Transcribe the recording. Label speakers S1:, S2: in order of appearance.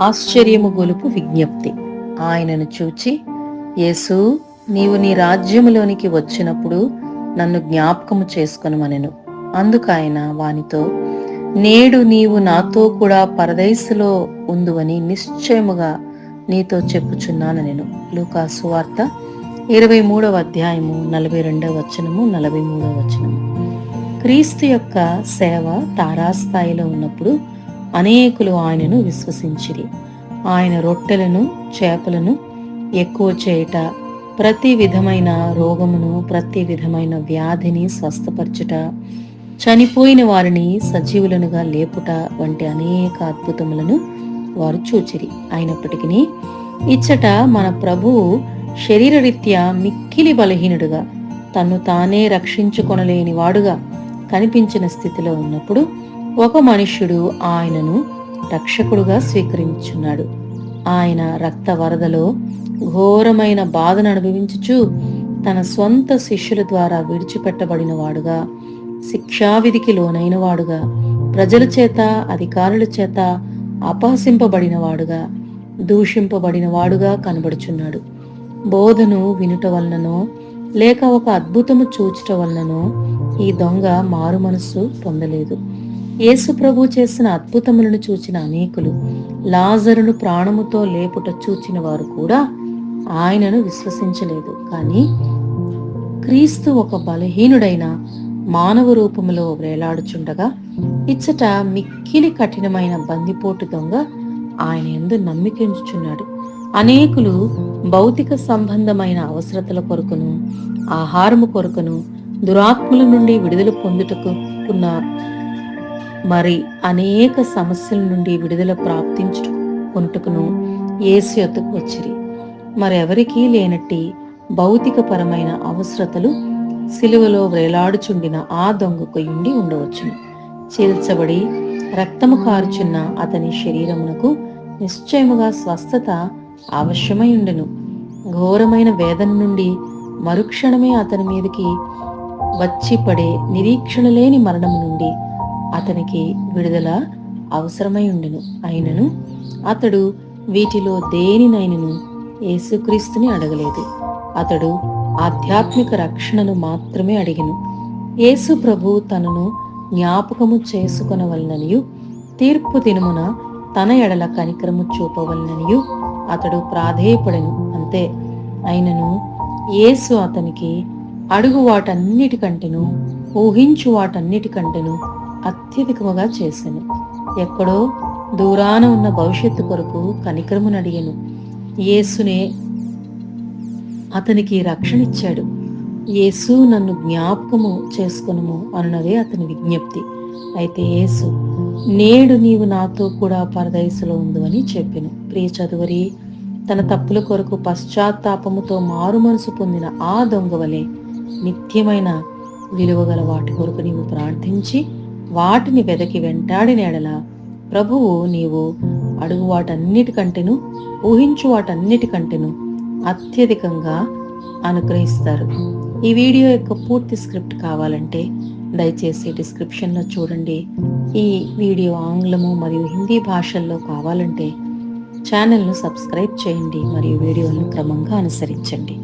S1: ఆశ్చర్యము గొలుపు విజ్ఞప్తి. ఆయనను చూచి యేసు నీవు నీ రాజ్యములోనికి వచ్చినప్పుడు నన్ను జ్ఞాపకము చేసుకొనమనెను. అందుకు ఆయన వానితో నేడు నీవు నాతో కూడా పరదైసులో ఉందువని నిశ్చయముగా నీతో చెప్పుచున్నాను నేను లూకాసు వార్త ఇరవై మూడవ అధ్యాయము నలభై రెండవ వచనము నలభై మూడవ వచనము. క్రీస్తు యొక్క సేవ తారాస్థాయిలో ఉన్నప్పుడు అనేకులు ఆయనను విశ్వసించిరి. ఆయన రొట్టెలను చేపలను ఎక్కువ చేయట ప్రతి విధమైన రోగమును ప్రతి విధమైన వ్యాధిని స్వస్థపరచుట చనిపోయిన వారిని సజీవులనుగా లేపుట వంటి అనేక అద్భుతములను వారు చూచిరి. అయినప్పటికీ ఇచ్చట మన ప్రభువు శరీరరీత్యా మిక్కిలి బలహీనుడుగా తన్ను తానే రక్షించుకొనలేని వాడుగా కనిపించిన స్థితిలో ఉన్నప్పుడు ఒక మనుష్యుడు ఆయనను రక్షకుడుగా స్వీకరించున్నాడు ఆయన రక్త వరదలో ఘోరమైన బాధను అనుభవించుచు తన స్వంత శిష్యుల ద్వారా విడిచిపెట్టబడిన వాడుగా శిక్షావిధికి లోనైన వాడుగా ప్రజల చేత అధికారుల చేత అపహసింపబడిన వాడుగా దూషింపబడిన వాడుగా కనబడుచున్నాడు. బోధను వినుట వలననో లేక ఒక అద్భుతము చూచుట వలననో ఈ దొంగ మారు మనస్సు పొందలేదు. యేసు ప్రభు చేసిన అద్భుతములను చూచిన అనేకులు లాజరును ప్రాణముతో లేపుట చూచిన వారు కూడా ఆయనను విశ్వసించలేదు. కానీ క్రీస్తు ఒక బలహీనుడైన మానవ రూపములో వేలాడుచుండగా ఇచ్చట మిక్కిలి కఠినమైన బందిపోటు దొంగ ఆయన ఎందు నమ్మికించుచున్నాడు. అనేకులు భౌతిక సంబంధమైన అవసరతల కొరకును ఆహారము కొరకును దురాత్మల నుండి విడుదల పొందుటకున్న మరి అనేక సమస్యల నుండి విడుదల ప్రాప్తించుకుంటుకును ఏసు ఎత్తుకు వచ్చిరి. మరెవరికీ లేనట్టి భౌతికపరమైన అవసరతలు సిలువలో వేలాడుచుండిన ఆ దొంగకు ఉండి ఉండవచ్చును. చీల్చబడి రక్తము కారుచున్న అతని శరీరమునకు నిశ్చయముగా స్వస్థత అవశ్యమై ఉండెను. ఘోరమైన వేదన నుండి మరుక్షణమే అతని మీదకి వచ్చి పడే నిరీక్షణ లేని మరణం నుండి అతనికి విడుదల అవసరమై ఉండెను. అయినను అతడు వీటిలో దేనినైనను యేసుక్రీస్తుని అడగలేదు. అతడు ఆధ్యాత్మిక రక్షణను మాత్రమే అడిగెను. యేసు ప్రభు తనను జ్ఞాపకము చేసుకొనవలననియు తీర్పు దినమున తన ఎడల కనికరము చూపవలననియు అతడు ప్రాధేయపడెను అంతే. అయినను యేసు అతనికి అడుగు వాటన్నిటికంటెను ఊహించు వాటన్నిటికంటెను అత్యధికముగా చేసెను. ఎక్కడో దూరాన ఉన్న భవిష్యత్తు కొరకు కనికరమును అడిగాను. యేసునే అతనికి రక్షణ ఇచ్చాడు యేసు నన్ను జ్ఞాపకము చేసుకునుము అన్నదే అతని విజ్ఞప్తి. అయితే యేసు నేడు నీవు నాతో కూడా పరదయసులో ఉందు అని చెప్పాను. ప్రియ చదువరి తన తప్పుల కొరకు పశ్చాత్తాపముతో మారు మనసు పొందిన ఆ దొంగ వలె నిత్యమైన విలువగల వాటి కొరకు నీవు ప్రార్థించి వాటిని వెదకి వెంటాడినేడల ప్రభువు నీవు అడుగు వాటన్నిటికంటేను ఊహించు వాటన్నిటికంటేను అత్యధికంగా అనుగ్రహిస్తారు. ఈ వీడియో యొక్క పూర్తి స్క్రిప్ట్ కావాలంటే దయచేసి డిస్క్రిప్షన్లో చూడండి. ఈ వీడియో ఆంగ్లము మరియు హిందీ భాషల్లో కావాలంటే ఛానల్ను సబ్స్క్రైబ్ చేయండి మరియు వీడియోలను క్రమంగా అనుసరించండి.